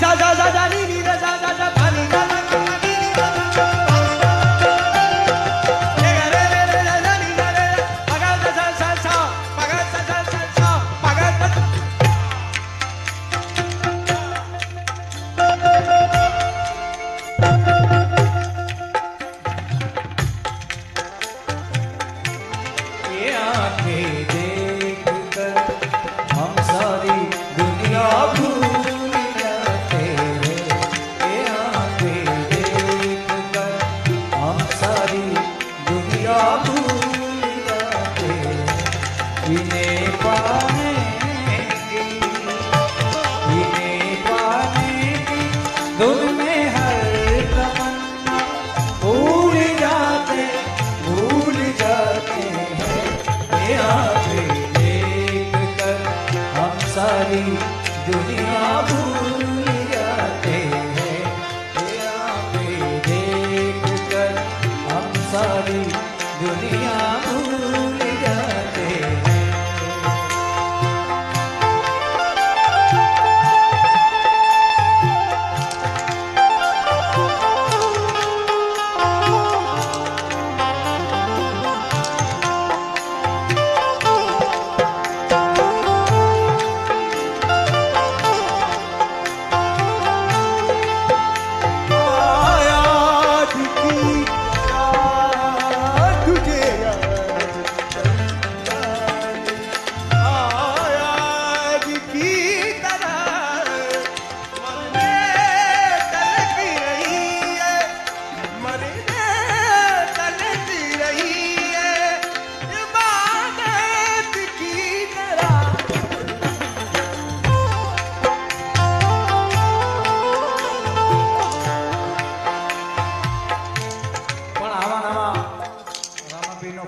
જા જા જા જા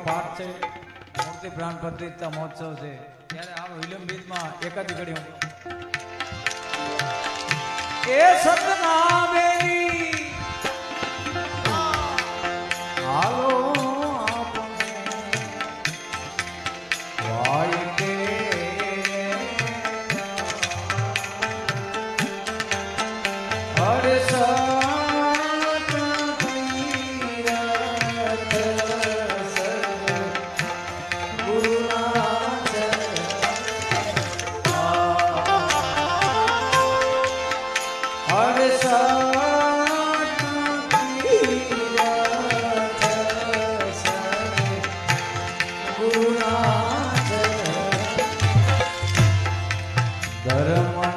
નો પાઠ છે. મૂર્તિ પ્રાણ પ્રતિષ્ઠા મહોત્સવ છે. ત્યારે આ વિલંબિતમાં એક જ ઘડી એ સતનામે Dharma